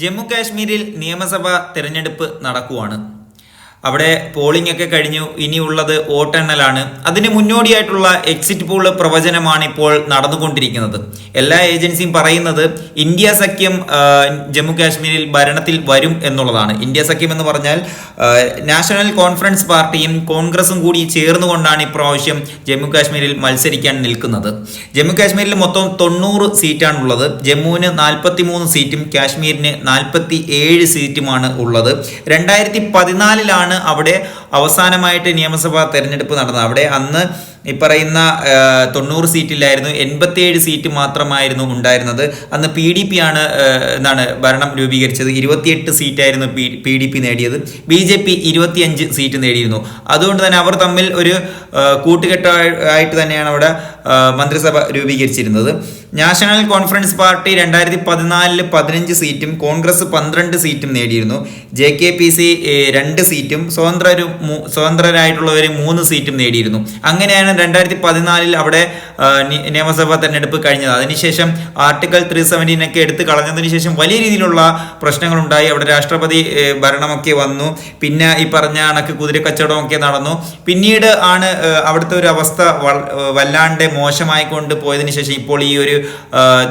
ജമ്മു കാശ്മീരിൽ നിയമസഭാ തെരഞ്ഞെടുപ്പ് നടക്കുവാണ്. അവിടെ പോളിംഗ് ഒക്കെ കഴിഞ്ഞു. ഇനിയുള്ളത് വോട്ടെണ്ണലാണ് അതിന് മുന്നോടിയായിട്ടുള്ള എക്സിറ്റ് പോൾ പ്രവചനമാണ് ഇപ്പോൾ നടന്നുകൊണ്ടിരിക്കുന്നത്. എല്ലാ ഏജൻസിയും പറയുന്നത് ഇന്ത്യ സഖ്യം ജമ്മു കാശ്മീരിൽ ഭരണത്തിൽ വരും എന്നുള്ളതാണ്. ഇന്ത്യ സഖ്യം എന്ന് പറഞ്ഞാൽ നാഷണൽ കോൺഫറൻസ് പാർട്ടിയും കോൺഗ്രസും കൂടി ചേർന്നുകൊണ്ടാണ് ഇപ്രാവശ്യം ജമ്മു കാശ്മീരിൽ മത്സരിക്കാൻ നിൽക്കുന്നത്. ജമ്മു കാശ്മീരിൽ മൊത്തം തൊണ്ണൂറ് സീറ്റാണുള്ളത്. ജമ്മുവിന് നാൽപ്പത്തി മൂന്ന് സീറ്റും കാശ്മീരിന് നാൽപ്പത്തി ഏഴ് സീറ്റുമാണ് ഉള്ളത്. രണ്ടായിരത്തി പതിനാലിലാണ് അവിടെ അവസാനമായിട്ട് നിയമസഭാ തെരഞ്ഞെടുപ്പ് നടന്നത്. അവിടെ അന്ന് ഈ പറയുന്ന തൊണ്ണൂറ് സീറ്റില്ലായിരുന്നു എൺപത്തിയേഴ് സീറ്റ് മാത്രമായിരുന്നു ഉണ്ടായിരുന്നത്. അന്ന് പി ഡി പി ആണ് എന്താണ് ഭരണം രൂപീകരിച്ചത്. ഇരുപത്തിയെട്ട് സീറ്റായിരുന്നു പി പി ഡി പി നേടിയത്. ബി ജെ പി ഇരുപത്തിയഞ്ച് സീറ്റ് നേടിയിരുന്നു. അതുകൊണ്ട് തന്നെ അവർ തമ്മിൽ ഒരു കൂട്ടുകെട്ടായിട്ട് തന്നെയാണ് അവിടെ മന്ത്രിസഭ രൂപീകരിച്ചിരുന്നത്. നാഷണൽ കോൺഫറൻസ് പാർട്ടി രണ്ടായിരത്തി പതിനാലിൽ പതിനഞ്ച് സീറ്റും കോൺഗ്രസ് പന്ത്രണ്ട് സീറ്റും നേടിയിരുന്നു. ജെ കെ പി സി രണ്ട് സീറ്റും. സ്വതന്ത്രരു സ്വതന്ത്രരായിട്ടുള്ളവർ മൂന്ന് സീറ്റും നേടിയിരുന്നു. അങ്ങനെയാണ് രണ്ടായിരത്തി പതിനാലിൽ അവിടെ നിയമസഭാ തെരഞ്ഞെടുപ്പ് കഴിഞ്ഞത്. അതിനുശേഷം ആർട്ടിക്കൽ ത്രീ സെവന്റീൻ ഒക്കെ എടുത്ത് കളഞ്ഞതിന് ശേഷം വലിയ രീതിയിലുള്ള പ്രശ്നങ്ങളുണ്ടായി. അവിടെ രാഷ്ട്രപതി ഭരണമൊക്കെ വന്നു. പിന്നെ ഈ പറഞ്ഞ കണക്ക് കുതിര കച്ചവടമൊക്കെ നടന്നു. പിന്നീട് ആണ് അവിടുത്തെ ഒരു അവസ്ഥ വല്ലാണ്ട് മോശമായി കൊണ്ട് പോയതിനു ശേഷം ഇപ്പോൾ ഈ ഒരു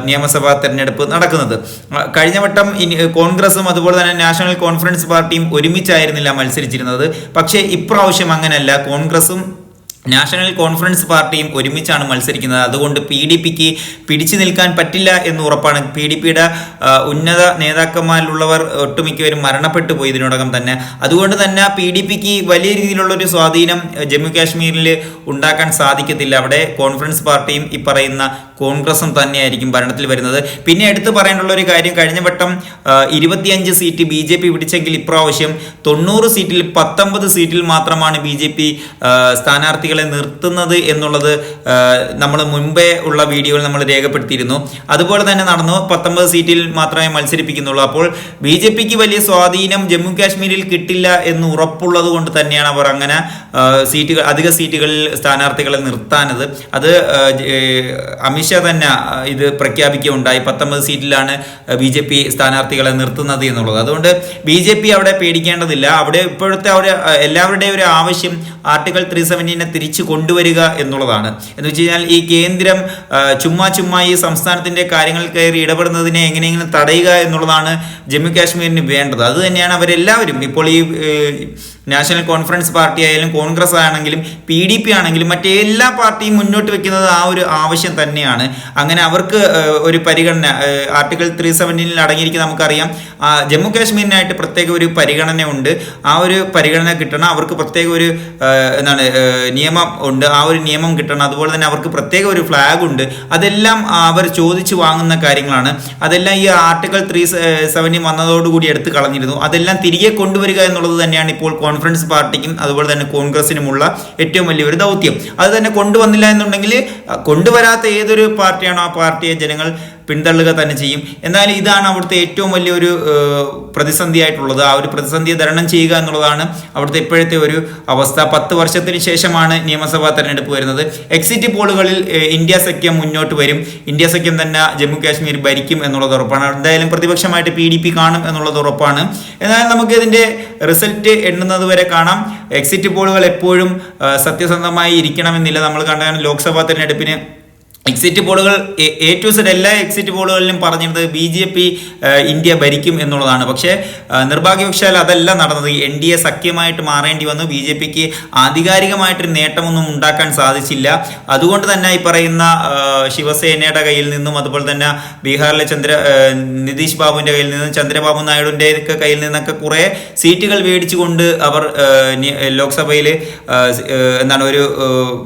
നിയമസഭാ തെരഞ്ഞെടുപ്പ് നടക്കുന്നത്. കഴിഞ്ഞ വട്ടം കോൺഗ്രസും അതുപോലെ തന്നെ നാഷണൽ കോൺഫറൻസ് പാർട്ടിയും ഒരുമിച്ചായിരുന്നില്ല മത്സരിച്ചിരുന്നത്. പക്ഷേ ഇപ്രാവശ്യം അങ്ങനെയല്ല. കോൺഗ്രസും നാഷണൽ കോൺഫറൻസ് പാർട്ടിയും ഒരുമിച്ചാണ് മത്സരിക്കുന്നത്. അതുകൊണ്ട് പി ഡി പിക്ക് പിടിച്ചു നിൽക്കാൻ പറ്റില്ല എന്ന് ഉറപ്പാണ്. പി ഡി പിയുടെ ഉന്നത നേതാക്കന്മാരിലുള്ളവർ ഒട്ടുമിക്കവരും മരണപ്പെട്ടു പോയി ഇതിനോടകം തന്നെ. അതുകൊണ്ട് തന്നെ പി ഡി പിക്ക് വലിയ രീതിയിലുള്ള ഒരു സ്വാധീനം ജമ്മു കാശ്മീരിൽ ഉണ്ടാക്കാൻ സാധിക്കത്തില്ല. അവിടെ കോൺഫറൻസ് പാർട്ടിയും ഈ പറയുന്ന കോൺഗ്രസും തന്നെയായിരിക്കും ഭരണത്തിൽ വരുന്നത്. പിന്നെ എടുത്തു പറയാനുള്ള ഒരു കാര്യം കഴിഞ്ഞ വട്ടം ഇരുപത്തിയഞ്ച് സീറ്റ് ബി ജെ പി പിടിച്ചെങ്കിൽ ഇപ്രാവശ്യം തൊണ്ണൂറ് സീറ്റിൽ പത്തൊമ്പത് സീറ്റിൽ മാത്രമാണ് ബി ജെ പി സ്ഥാനാർത്ഥികളെ നിർത്തുന്നത് എന്നുള്ളത് നമ്മൾ മുൻപേ ഉള്ള വീഡിയോയിൽ നമ്മൾ രേഖപ്പെടുത്തിയിരുന്നു. അതുപോലെ തന്നെ നടന്നു പത്തൊമ്പത് സീറ്റിൽ മാത്രമേ മത്സരിപ്പിക്കുന്നുള്ളൂ. അപ്പോൾ ബി ജെ പിക്ക് വലിയ സ്വാധീനം ജമ്മു കാശ്മീരിൽ കിട്ടില്ല എന്ന് ഉറപ്പുള്ളത് കൊണ്ട് തന്നെയാണ് അവർ അങ്ങനെ സീറ്റുകൾ അധിക സീറ്റുകളിൽ സ്ഥാനാർത്ഥികളെ നിർത്താനത്. അത് അമിത്ഷാ തന്നെ ഇത് പ്രഖ്യാപിക്കുകയുണ്ടായി. പത്തൊമ്പത് സീറ്റിലാണ് ബി ജെ പി സ്ഥാനാർത്ഥികളെ നിർത്തുന്നത് എന്നുള്ളത്. അതുകൊണ്ട് ബി ജെ പി അവിടെ പേടിക്കേണ്ടതില്ല. അവിടെ ഇപ്പോഴത്തെ അവർ എല്ലാവരുടെയും ഒരു ആവശ്യം ആർട്ടിക്കിൾ ത്രീ സെവന്റീനെ തിരിച്ചു കൊണ്ടുവരിക എന്നുള്ളതാണ്. എന്ന് വെച്ച് കഴിഞ്ഞാൽ ഈ കേന്ദ്രം ചുമ്മാ ചുമ്മാ ഈ സംസ്ഥാനത്തിന്റെ കാര്യങ്ങൾ കയറി ഇടപെടുന്നതിനെ എങ്ങനെയെങ്കിലും തടയുക എന്നുള്ളതാണ് ജമ്മു കാശ്മീരിന് വേണ്ടത്. അത് തന്നെയാണ് അവരെല്ലാവരും ഇപ്പോൾ ഈ നാഷണൽ കോൺഫറൻസ് പാർട്ടി ആയാലും കോൺഗ്രസ് ആണെങ്കിലും പി ഡി പി ആണെങ്കിലും മറ്റെല്ലാ പാർട്ടിയും മുന്നോട്ട് വെക്കുന്നത് ആ ഒരു ആവശ്യം തന്നെയാണ്. അങ്ങനെ അവർക്ക് ഒരു പരിഗണന ആർട്ടിക്കിൾ ത്രീ സെവന്റീനിൽ അടങ്ങിയിരിക്കുന്ന നമുക്കറിയാം ജമ്മു കാശ്മീരിനായിട്ട് പ്രത്യേക ഒരു പരിഗണന ഉണ്ട് ആ ഒരു പരിഗണന കിട്ടണം അവർക്ക് പ്രത്യേക ഒരു എന്താണ് നിയമം ഉണ്ട് ആ ഒരു നിയമം കിട്ടണം. അതുപോലെ തന്നെ അവർക്ക് പ്രത്യേക ഒരു ഫ്ലാഗ് ഉണ്ട്. അതെല്ലാം അവർ ചോദിച്ചു വാങ്ങുന്ന കാര്യങ്ങളാണ്. അതെല്ലാം ഈ ആർട്ടിക്കിൾ ത്രീ സെവന്റീൻ വന്നതോടുകൂടി എടുത്ത് കളഞ്ഞിരുന്നു. അതെല്ലാം തിരികെ കൊണ്ടുവരിക എന്നുള്ളത് തന്നെയാണ് ഇപ്പോൾ കോൺഫറൻസ് പാർട്ടിക്കും അതുപോലെ തന്നെ കോൺഗ്രസിനുമുള്ള ഏറ്റവും വലിയൊരു ദൗത്യം. അത് തന്നെ കൊണ്ടുവന്നില്ല എന്നുണ്ടെങ്കിൽ കൊണ്ടുവരാത്ത ഏതൊരു പാർട്ടിയാണോ ആ പാർട്ടിയെ ജനങ്ങൾ പിന്തള്ളുക തന്നെ ചെയ്യും. എന്നാൽ ഇതാണ് അവിടുത്തെ ഏറ്റവും വലിയൊരു പ്രതിസന്ധിയായിട്ടുള്ളത്. ആ ഒരു പ്രതിസന്ധിയെ തരണം ചെയ്യുക എന്നുള്ളതാണ് അവിടുത്തെ ഇപ്പോഴത്തെ ഒരു അവസ്ഥ. പത്ത് വർഷത്തിന് ശേഷമാണ് നിയമസഭാ തെരഞ്ഞെടുപ്പ് വരുന്നത്. എക്സിറ്റ് പോളുകളിൽ ഇന്ത്യ സഖ്യം മുന്നോട്ട് വരും. ഇന്ത്യ സഖ്യം തന്നെ ജമ്മു കാശ്മീർ ഭരിക്കും എന്നുള്ളത് ഉറപ്പാണ്. എന്തായാലും പ്രതിപക്ഷമായിട്ട് പി ഡി പി കാണും എന്നുള്ളത് ഉറപ്പാണ്. എന്നാൽ നമുക്ക് ഇതിന്റെ റിസൾട്ട് എണ്ണുന്നത് വരെ കാണാം. എക്സിറ്റ് പോളുകൾ എപ്പോഴും സത്യസന്ധമായി ഇരിക്കണമെന്നില്ല. നമ്മൾ കണ്ടാണ് ലോക്സഭാ തെരഞ്ഞെടുപ്പിന് എക്സിറ്റ് പോളുകൾ എ- ടു സെഡ് എല്ലാ എക്സിറ്റ് പോളുകളിലും പറഞ്ഞിരുന്നത് ബി ജെ പി ഇന്ത്യ ഭരിക്കും എന്നുള്ളതാണ്. പക്ഷേ നിർഭാഗ്യവശാൽ അതല്ല നടന്നത്. എൻ ഡി എ സഖ്യമായിട്ട് മാറേണ്ടി വന്നു. ബി ജെ പിക്ക് ആധികാരികമായിട്ടൊരു നേട്ടമൊന്നും ഉണ്ടാക്കാൻ സാധിച്ചില്ല. അതുകൊണ്ട് തന്നെ ഈ പറയുന്ന ശിവസേനയുടെ കയ്യിൽ നിന്നും അതുപോലെ തന്നെ ബീഹാറിലെ ചന്ദ്ര നിതീഷ് ബാബുവിന്റെ കയ്യിൽ നിന്നും ചന്ദ്രബാബു നായിഡുവിന്റെ കയ്യിൽ നിന്നൊക്കെ കുറേ സീറ്റുകൾ മേടിച്ചുകൊണ്ട് അവർ ലോക്സഭയിൽ എന്താണ് ഒരു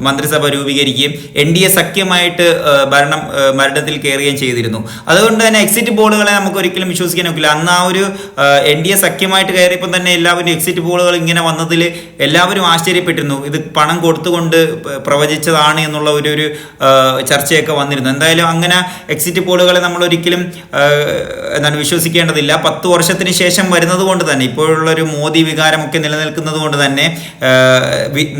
മന്ത്രിസഭ രൂപീകരിക്കുകയും എൻ ഡി എ സഖ്യമായിട്ട് ഭരണം മരണത്തിൽ കയറുകയും ചെയ്തിരുന്നു. അതുകൊണ്ട് തന്നെ എക്സിറ്റ് പോളുകളെ നമുക്ക് ഒരിക്കലും വിശ്വസിക്കാൻ ഒക്കില്ല. അന്ന് ആ ഒരു എൻ ഡി എ സഖ്യമായിട്ട് കയറിയപ്പോൾ തന്നെ എല്ലാവരും എക്സിറ്റ് പോളുകൾ ഇങ്ങനെ വന്നതിൽ എല്ലാവരും ആശ്ചര്യപ്പെട്ടിരുന്നു. ഇത് പണം കൊടുത്തുകൊണ്ട് പ്രവചിച്ചതാണ് എന്നുള്ള ഒരു ഒരു ചർച്ചയൊക്കെ വന്നിരുന്നു. എന്തായാലും അങ്ങനെ എക്സിറ്റ് പോളുകളെ നമ്മൾ ഒരിക്കലും എന്താണ് വിശ്വസിക്കേണ്ടതില്ല. പത്ത് വർഷത്തിന് ശേഷം വരുന്നത് കൊണ്ട് തന്നെ ഇപ്പോഴുള്ള ഒരു മോദി വികാരമൊക്കെ നിലനിൽക്കുന്നത് കൊണ്ട് തന്നെ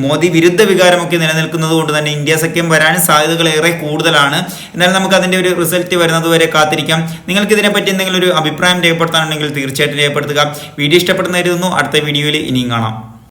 മോദി വിരുദ്ധ വികാരമൊക്കെ നിലനിൽക്കുന്നത് കൊണ്ട് തന്നെ ഇന്ത്യ സഖ്യം വരാൻ സാധ്യതകൾ ഏറെ കൂടുതൽ കൂടുതലാണ്. എന്നാലും നമുക്ക് അതിന്റെ ഒരു റിസൾട്ട് വരുന്നത് വരെ കാത്തിരിക്കാം. നിങ്ങൾക്ക് ഇതിനെപ്പറ്റി എന്തെങ്കിലും ഒരു അഭിപ്രായം രേഖപ്പെടുത്താനുണ്ടെങ്കിൽ തീർച്ചയായിട്ടും രേഖപ്പെടുത്തുക. വീഡിയോ ഇഷ്ടപ്പെടുന്ന കരുതുന്നു. അടുത്ത വീഡിയോയിൽ ഇനിയും കാണാം.